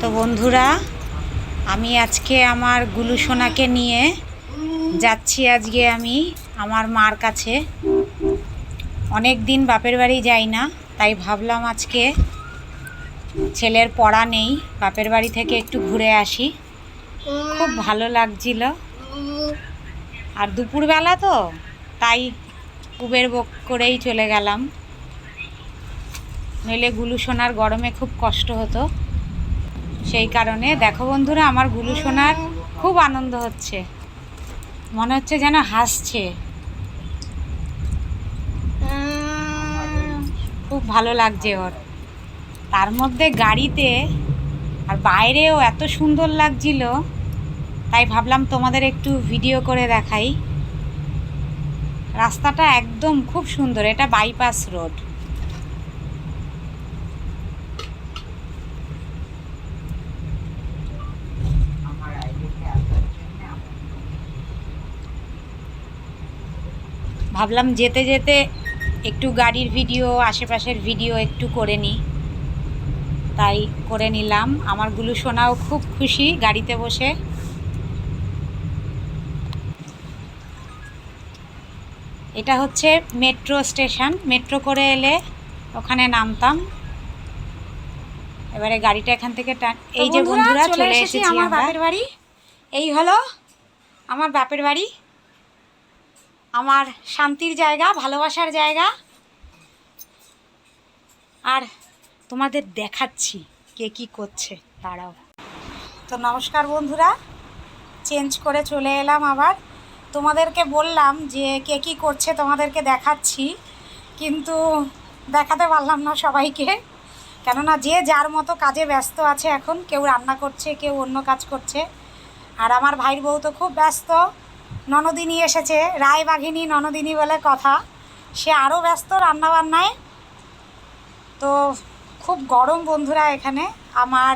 তো বন্ধুরা, আমি আজকে আমার গুলু সোনাকে নিয়ে যাচ্ছি আজকে আমি আমার মার কাছে। অনেক দিন বাপের বাড়ি যাই না, তাই ভাবলাম আজকে ছেলের পড়া নেই, বাপের বাড়ি থেকে একটু ঘুরে আসি। খুব ভালো লাগছিল। আর দুপুরবেলা তো, তাই উবের বক করেই চলে গেলাম। নইলে গুলু সোনার গরমে খুব কষ্ট হতো। সেই কারণে দেখো বন্ধুরা, আমার গুলু সোনার খুব আনন্দ হচ্ছে। মনে হচ্ছে যেন হাসছে। খুব ভালো লাগছে ওর। তার মধ্যে গাড়িতে আর বাইরেও এত সুন্দর লাগছিল, তাই ভাবলাম তোমাদের একটু ভিডিও করে দেখাই। রাস্তাটা একদম খুব সুন্দর, এটা বাইপাস রোড। ভাবলাম যেতে যেতে একটু গাড়ির ভিডিও আশেপাশের ভিডিও একটু করে নিই। তাই করে নিলাম। আমার গুলু সোনাও খুব খুশি গাড়িতে বসে। এটা হচ্ছে মেট্রো স্টেশন মেট্রো করে এলে ওখানে নামতাম। এবারে গাড়িটা এখান থেকে এই যে বন্ধুরা চলে এসেছি আমার। বাপের বাড়ি। এই হলো আমার বাপের বাড়ি। আমার শান্তির জায়গা, ভালোবাসার জায়গা। আর তোমাদের দেখাচ্ছি কে কি করছে। তারাও তো নমস্কার বন্ধুরা, চেঞ্জ করে চলে এলাম আবার। তোমাদেরকে বললাম যে কে কী করছে তোমাদেরকে দেখাচ্ছি, কিন্তু দেখাতে পারলাম না সবাইকে। কেননা যে যার মতো কাজে ব্যস্ত আছে এখন, কেউ রান্না করছে, কেউ অন্য কাজ করছে। আর আমার ভাইয়ের বউ তো খুব ব্যস্ত। ননদিনী এসেছে, রায়বাঘিনী ননদিনী বলে কথা। সে আরও ব্যস্ত রান্নাবান্নায়। তো খুব গরম বন্ধুরা এখানে। আমার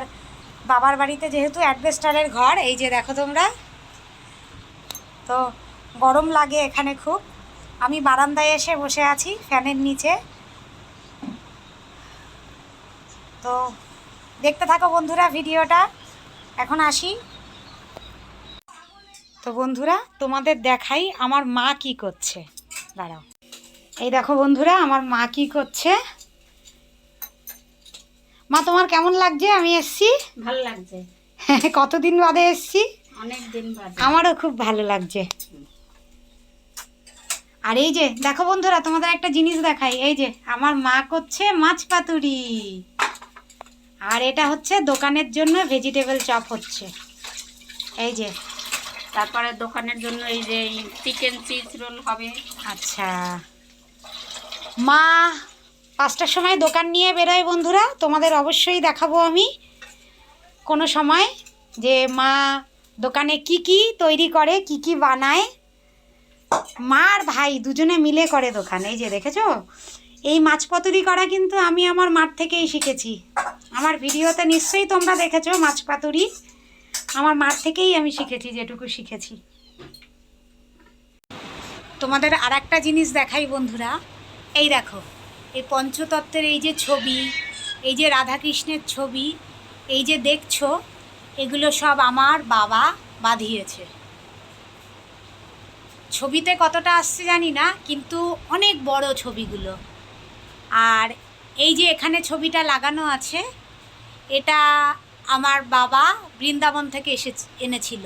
বাবার বাড়িতে যেহেতু অ্যাডভেস্টারের ঘর, এই যে দেখো তোমরা। তো গরম লাগে এখানে খুব। আমি বারান্দায় এসে বসে আছি ফ্যানের নিচে। তো দেখতে থাকো বন্ধুরা ভিডিওটা। এখন আসি। তো বন্ধুরা তোমাদের দেখাই আমার মা কি করছে। দাঁড়াও। এই দেখো বন্ধুরা আমার মা কি করছে। মা তোমার কেমন লাগছে? আমি এসছি। ভালো লাগছে। কতদিন বাদে এসছি? অনেক দিন বাদে। আমারও খুব ভালো লাগছে। আর এই যে দেখো বন্ধুরা তোমাদের একটা জিনিস দেখাই। এই যে আমার মা করছে মাছ পাতুরি। আর এটা হচ্ছে দোকানের জন্য ভেজিটেবল চপ হচ্ছে। এই যে তারপরে দোকানের জন্য এই যে চিকেন চিজ রোল হবে। আচ্ছা। মা, পাঁচটার সময় দোকান নিয়ে বেরোয় বন্ধুরা, তোমাদের অবশ্যই দেখাবো আমি কোনো সময় যে মা দোকানে কি কি তৈরি করে, কি কি বানায়। মা আর ভাই দুজনে মিলে করে দোকান, এই যে দেখেছ? এই মাছ পাতুরি করা কিন্তু আমি আমার মাঠ থেকেই শিখেছি। আমার ভিডিওতে নিশ্চয়ই তোমরা দেখেছ মাছ পাতুরি। আমার মাঠ থেকেই আমি শিখেছি, যেটুকু শিখেছি। তোমাদের আর একটা জিনিস দেখাই বন্ধুরা। এই দেখো, এই পঞ্চতত্ত্বের এই যে ছবি, এই যে রাধাকৃষ্ণের ছবি, এই যে দেখছ, এগুলো সব আমার বাবা বাঁধিয়েছে। ছবিতে কতটা আসছে জানি না, কিন্তু অনেক বড় ছবিগুলো। আর এই যে এখানে ছবিটা লাগানো আছে, এটা আমার বাবা বৃন্দাবন থেকে এসে এনেছিল।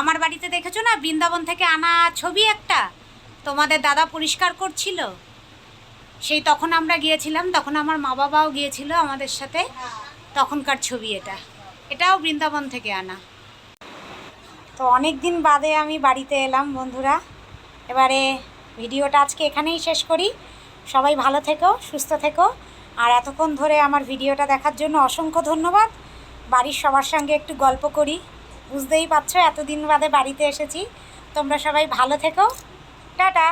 আমার বাড়িতে দেখেছ না? বৃন্দাবন থেকে আনা ছবি একটা, তোমাদের দাদা পরিষ্কার করছিল। সেই তখন আমরা গিয়েছিলাম, তখন আমার মা বাবাও গিয়েছিল আমাদের সাথে, তখনকার ছবি এটা। এটাও বৃন্দাবন থেকে আনা। তো অনেক দিন বাদে আমি বাড়িতে এলাম বন্ধুরা। এবারে ভিডিওটা আজকে এখানেই শেষ করি। সবাই ভালো থেকো, সুস্থ থেকো। আর এতক্ষণ ধরে আমার ভিডিওটা দেখার জন্য অসংখ্য ধন্যবাদ। বাড়ির সবার সঙ্গে একটু গল্প করি। বুঝতেই পারছ, এতদিন বাদে বাড়িতে এসেছি। তোমরা সবাই ভালো থেকো। টাটা।